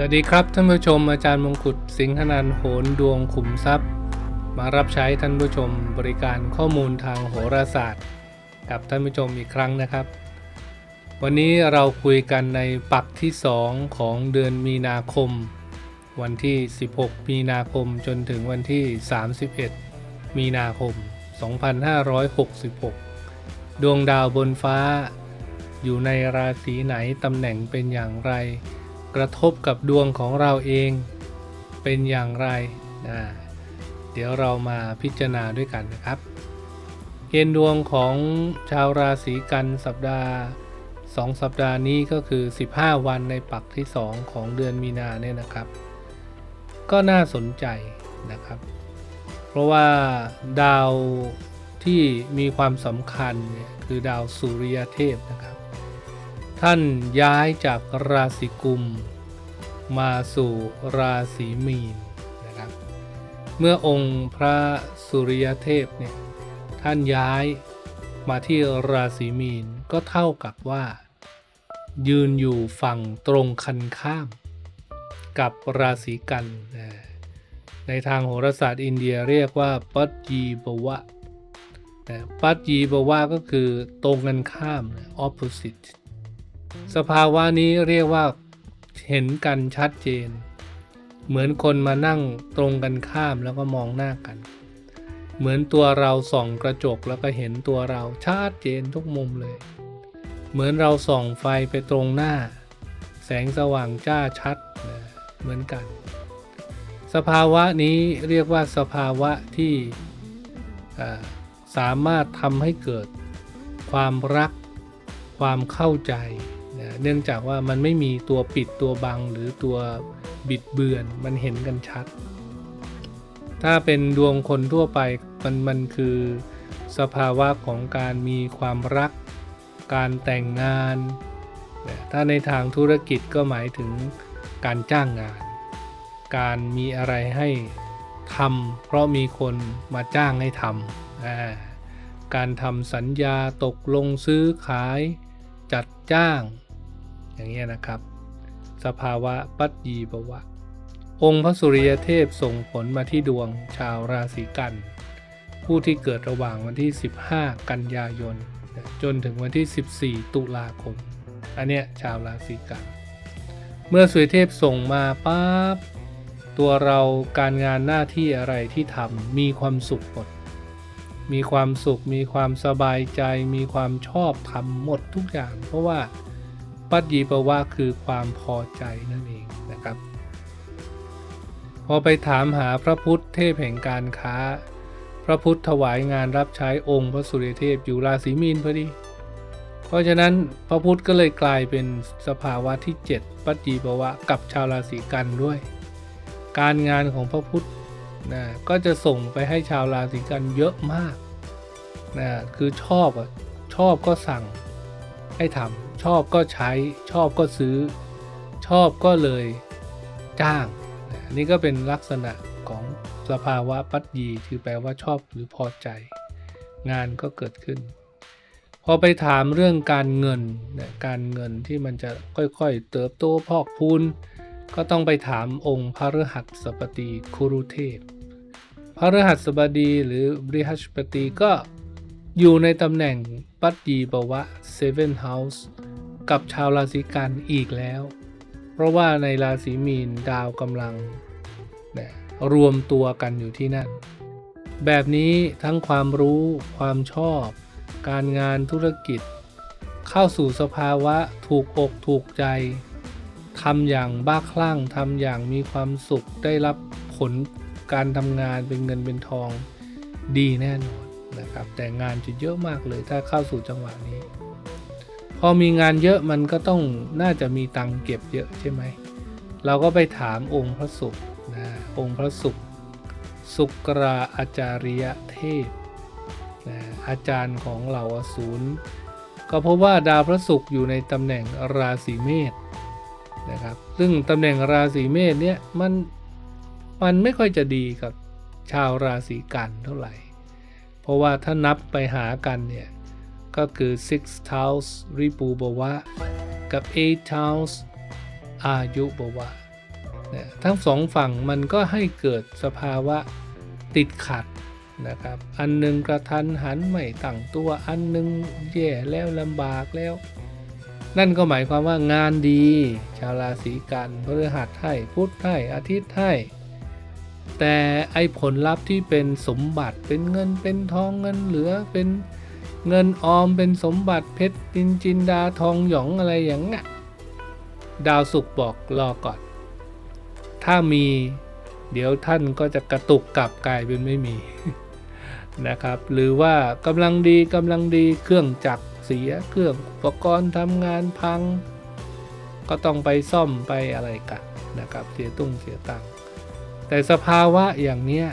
สวัสดีครับท่านผู้ชมอาจารย์มงกุฎสิงหนันโหนดวงขุมทรัพย์ มารับใช้ท่านผู้ชมบริการข้อมูลทางโหราศาสตร์ กับท่านผู้ชมอีกครั้งนะครับ วันนี้เราคุยกันในปักที่ 2 ของเดือนมีนาคม วันที่ 16 มีนาคมจนถึงวันที่ 31 มีนาคม 2566 ดวงดาวบนฟ้า อยู่ในราศีไหนตำแหน่งเป็นอย่างไร กระทบกับดวงของเราเองเป็นอย่างไรนะเดี๋ยวเรามาพิจารณาด้วยกันนะครับ เกณฑ์ดวงของชาวราศีกันสัปดาห์ 2 สัปดาห์นี้ก็คือ 15 วันในปักที่ 2 ของเดือนมีนาเนี่ยนะครับ ก็น่าสนใจนะครับ เพราะว่าดาวที่มีความสำคัญคือดาวสุริยเทพนะครับ ท่านย้ายจากราศีกุม มาสู่ราศีมีนนะครับเมื่อองค์พระสุริยเทพเนี่ยท่านย้ายมาที่ราศีมีนก็เท่ากับว่า ยืนอยู่ฝั่งตรงคันข้าม กับราศีกัน ในทางโหราศาสตร์อินเดียเรียกว่าปัจจีบวะปัจจีบวะก็คือตรงกันข้ามนะ opposite สภาวะนี้เรียกว่าเห็นกันชัดเจน เหมือนคนมานั่งตรงกันข้ามแล้วก็มองหน้ากัน เหมือนตัวเราส่องกระจกแล้วก็เห็นตัวเราชัดเจนทุกมุมเลย เหมือนเราส่องไฟไปตรงหน้า แสงสว่างจ้าชัดนะเหมือนกัน สภาวะนี้เรียกว่าสภาวะที่สามารถทำให้เกิดความรัก ความเข้าใจ นะเนื่องจากว่ามันไม่มีตัวปิดตัวบังหรือตัวบิดเบือนมันเห็นกันชัด ถ้าเป็นดวงคนทั่วไปมันมันคือสภาวะของการมีความรัก การแต่งงานนะถ้าในทางธุรกิจก็หมายถึงการจ้างงาน การมีอะไรให้ทำเพราะมีคนมาจ้างให้ทำการทำสัญญาตกลงซื้อขายจัดจ้าง อย่างเงี้ยนะครับ สภาวะปัจจีบวะ องค์พระสุริยเทพส่งผลมาที่ดวงชาวราศีกัน ผู้ที่เกิดระหว่างวันที่ 15 กันยายน จนถึงวันที่ 14 ตุลาคม อันเนี้ยชาวราศีกัน เมื่อสุริยเทพส่งมาปั๊บตัวเราการงานหน้าที่อะไรที่ทำมีความสุขหมดมีความสุข มีความสบายใจ มีความชอบทำหมดทุกอย่าง เพราะว่า ปัจจีปวะคือความพอใจนั่นเองนะครับ พอไปถามหาพระพุทธเทพแห่งการค้า พระพุทธถวายงานรับใช้องค์พระสุริเทพอยู่ราศีมีนพอดี เพราะฉะนั้นพระพุทธก็เลยกลายเป็นสภาวะที่ 7 ปัจจีปวะกับชาวราศีกันด้วย การงานของพระพุทธนะก็จะส่งไปให้ชาวราศีกันเยอะมากนะคือชอบอะชอบก็สั่งให้ทำ ชอบก็ใช้ชอบก็ซื้อ ชอบก็เลยจ้างนะนี่ก็เป็นลักษณะของสภาวะปัจจีคือแปลว่าชอบหรือพอใจ งานก็เกิดขึ้น พอไปถามเรื่องการเงินนะการเงินที่มันจะค่อยๆ เติบโตพอกพูนก็ต้องไปถามองค์พระฤหัสบดีคุรุเทพ พระฤหัสบดีหรือบริหัสบดีก็อยู่ในตำแหน่งปัตยีปวะ Seven House กับชาวราศีกันอีกแล้ว เพราะว่าในราศีมีนดาวกำลังนะรวมตัวกันอยู่ที่นั่น แบบนี้ทั้งความรู้ความชอบ การงานธุรกิจ เข้าสู่สภาวะถูกอกถูกใจทำอย่างบ้าคลั่งทำอย่างมีความสุขได้รับผลการทำงานเป็นเงินเป็นทองดีแน่นอนนะครับ แต่งานจะเยอะมากเลยถ้าเข้าสู่จังหวะนี้ พอมีงานเยอะมันก็ต้องน่าจะมีตังค์เก็บเยอะใช่ไหม เราก็ไปถามองค์พระศุกร์นะองค์พระศุกร์สุกราอาจาริยเทพนะอาจารย์ของเหล่าอสูรก็พบว่าดาวพระศุกร์อยู่ในตำแหน่งราศีเมษนะครับ ซึ่งตำแหน่งราศีเมษเนี่ยมันมันไม่ค่อยจะดีกับชาวราศีกันเท่าไหร่ เพราะว่าถ้านับไปหากันเนี่ย ก็คือ six house ริปูบวะ กับ eight house อายุบวะนะทั้งสองฝั่งมันก็ให้เกิดสภาวะติดขัดนะครับ อันหนึงกระทันหันไม่ตั้งตัว อันหนึงแย่แล้วลำบากแล้ว นั่นก็หมายความว่างานดี ชาวราศีกันพฤหัสให้พุธให้อาทิตย์ให้แต่ไอผลลัพธ์ที่เป็นสมบัติเป็นเงินเป็นทองเงินเหลือเป็น เงินออมเป็นสมบัติเพชรจินจินดาทองหยองอะไรอย่างเงี้ยดาวสุกบอกรอก่อน ถ้ามีเดี๋ยวท่านก็จะกระตุกกลับกลายเป็นไม่มีนะครับ หรือว่ากำลังดีกำลังดีเครื่องจักรเสียเครื่องอุปกรณ์ทำงานพัง ก็ต้องไปซ่อมไปอะไรกันนะครับ เสียตุ้งเสียตังแต่สภาวะอย่างเนี้ย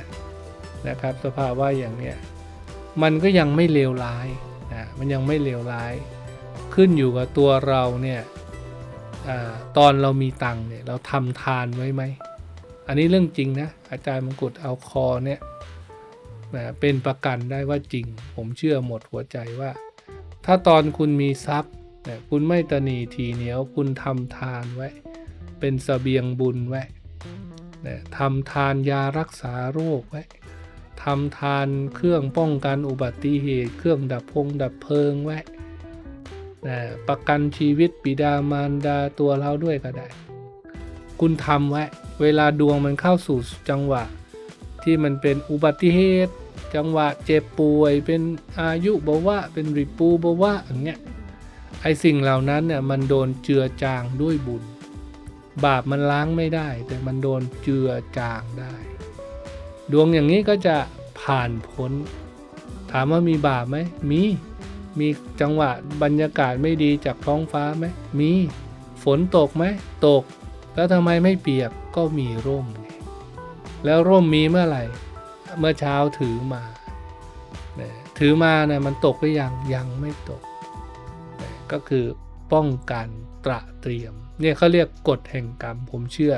นะครับ สภาวะอย่างเนี้ย มันก็ยังไม่เลวร้ายนะมันยังไม่เลวร้าย ขึ้นอยู่กับตัวเราเนี่ยอตอนเรามีตังเนี่ยเราทำทานไว้ไหม อันนี้เรื่องจริงนะ อาจารย์มงกุฎเอาคอเนี่ยนะเป็นประกันได้ว่าจริง ผมเชื่อหมดหัวใจว่า ถ้าตอนคุณมีทรัพย์เนี่ยคุณไม่ตะหนีทีเหนียวคุณทำทานไว้ เป็นสเสบียงบุญไว้นะทำทานยารักษาโรคไว้ ทำทานเครื่องป้องกันอุบัติเหตุ เครื่องดับพงดับเพลิงไว้นะประกันชีวิตบิดามารดาตัวเราด้วยก็ได้ คุณทำไว้ เวลาดวงมันเข้าสู่จังหวะ ที่มันเป็นอุบัติเหตุ จังหวะเจ็บป่วยเป็นอายุบวะเป็นริปูบวะอย่างเงี้ยไอสิ่งเหล่านั้นเนี่ยมันโดนเจือจางด้วยบุญ บาปมันล้างไม่ได้ แต่มันโดนเจือจางได้ ดวงอย่างนี้ก็จะผ่านพ้น ถามว่ามีบาปไหมมี มีจังหวะบรรยากาศไม่ดีจากท้องฟ้าไหมมี ฝนตกไหมตก แล้วทำไมไม่เปียกก็มีร่มไงแล้วร่มมีเมื่อไหร่ เมื่อเช้าถือมา ถือมานะมันตกหรือยังยังไม่ตก ก็คือป้องกันตระเตรียม เนี่ยเขาเรียกกฎแห่งกรรมผมเชื่อ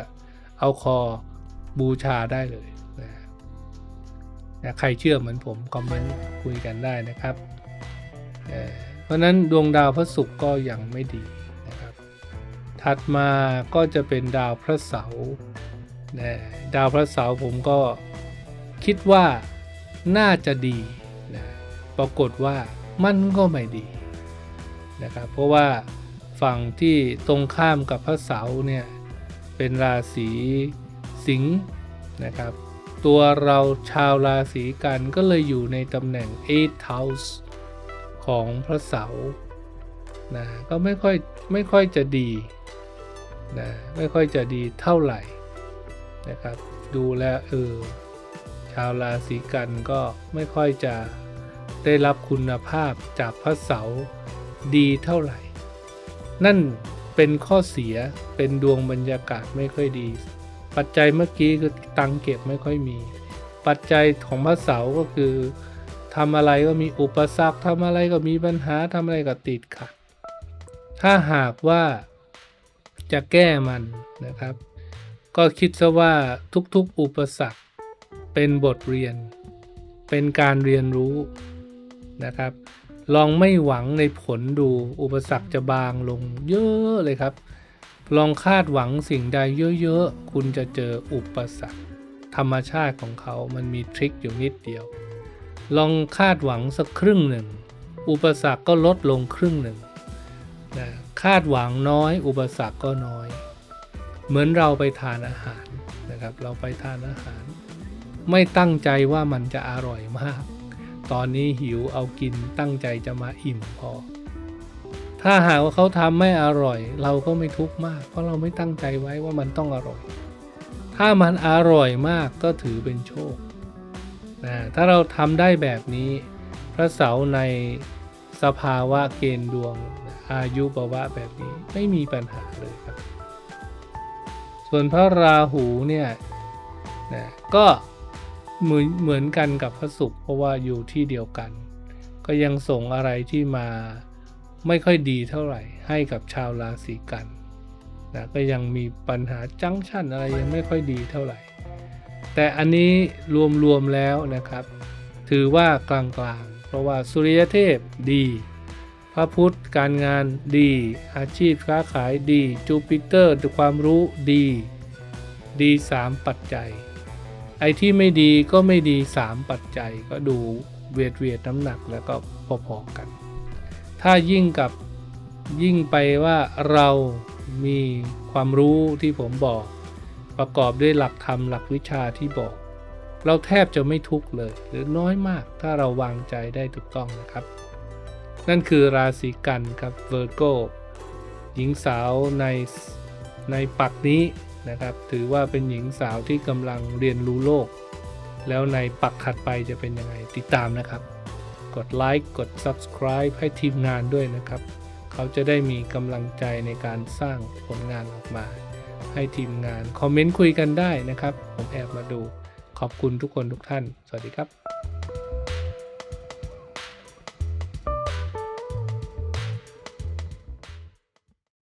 เอาคอบูชาได้เลย ใครเชื่อเหมือนผมคอมเมนต์คุยกันได้นะครับเเพราะฉะนั้นดวงดาวพระศุกร์ก็ยังไม่ดีนะครับ ถัดมาก็จะเป็นดาวพระเสาร์นะดาวพระเสาร์ผมก็คิดว่าน่าจะดีนะปรากฏว่ามันก็ไม่ดีนะครับเพราะว่าฝั่งที่ตรงข้ามกับพระเสาร์เนี่ยเป็นราศีสิงห์นะครับ ตัวเราชาวราศีกันก็เลยอยู่ในตำแหน่ง 8th house ของพระเสาร์นะก็ไม่ค่อยไม่ค่อยจะดีนะไม่ค่อยจะดีเท่าไหร่นะครับ ดูแลเออชาวราศีกันก็ไม่ค่อยจะได้รับคุณภาพจากพระเสาร์ดีเท่าไหร่ นั่นเป็นข้อเสียเป็นดวงบรรยากาศไม่ค่อยดี ปัจจัยเมื่อกี้คือตังเก็บไม่ค่อยมี ปัจจัยของพระเสาก็คือทำอะไรก็มีอุปสรรคทำอะไรก็มีปัญหาทำอะไรก็ติดขัด ถ้าหากว่าจะแก้มันนะครับ ก็คิดซะว่าทุกๆอุปสรรคเป็นบทเรียน เป็นการเรียนรู้นะครับ ลองไม่หวังในผลดูอุปสรรคจะบางลงเยอะเลยครับ ลองคาดหวังสิ่งใดเยอะๆ คุณจะเจออุปสรรค ธรรมชาติของเขามันมีทริคอยู่นิดเดียว ลองคาดหวังสักครึ่งหนึ่ง อุปสรรคก็ลดลงครึ่งหนึ่งนะคาดหวังน้อย อุปสรรคก็น้อย เหมือนเราไปทานอาหารนะครับ เราไปทานอาหาร ไม่ตั้งใจว่ามันจะอร่อยมาก ตอนนี้หิวเอากินตั้งใจจะมาอิ่มพอ ถ้าหากว่าเขาทำไม่อร่อย เราก็ไม่ทุกข์มาก เพราะเราไม่ตั้งใจไว้ว่ามันต้องอร่อย ถ้ามันอร่อยมากก็ถือเป็นโชคนะถ้าเราทำได้แบบนี้ พระเสาร์ในสภาวะเกณฑ์ดวงอายุภาวะแบบนี้ไม่มีปัญหาเลยครับ ส่วนพระราหูเนี่ยนะก็เหมือนเหมือนกันกับพระศุกร์เพราะว่าอยู่ที่เดียวกัน ก็ยังส่งอะไรที่มา ไม่ค่อยดีเท่าไหร่ให้กับชาวราศีกันนะก็ยังมีปัญหาจังชันอะไรยังไม่ค่อยดีเท่าไหร่ แต่อันนี้รวมๆแล้วนะครับ ถือว่ากลางๆ เพราะว่าสุริยเทพดี พระพุธการงานดี อาชีพค้าขายดีจูปิเตอร์ความรู้ดี ดี 3 ปัจจัย ไอ้ที่ไม่ดีก็ไม่ดี 3 ปัจจัยก็ดูเวทเวทน้ำหนักแล้วก็พอๆกัน ถ้ายิ่งกับยิ่งไปว่าเรามีความรู้ที่ผมบอก ประกอบด้วยหลักธรรมหลักวิชาที่บอก เราแทบจะไม่ทุกข์เลย หรือน้อยมากถ้าเราวางใจได้ถูกต้องนะครับ นั่นคือราศีกันครับเวอร์โกหญิงสาวในในปักนี้นะครับ ถือว่าเป็นหญิงสาวที่กำลังเรียนรู้โลก แล้วในปักถัดไปจะเป็นยังไงติดตามนะครับ กดไลค์กด Subscribe ให้ทีมงานด้วยนะครับ เขาจะได้มีกำลังใจในการสร้างผลงานออกมา ให้ทีมงาน คอมเมนต์คุยกันได้นะครับ ผมแอบมาดู ขอบคุณทุกคนทุกท่าน สวัสดีครับ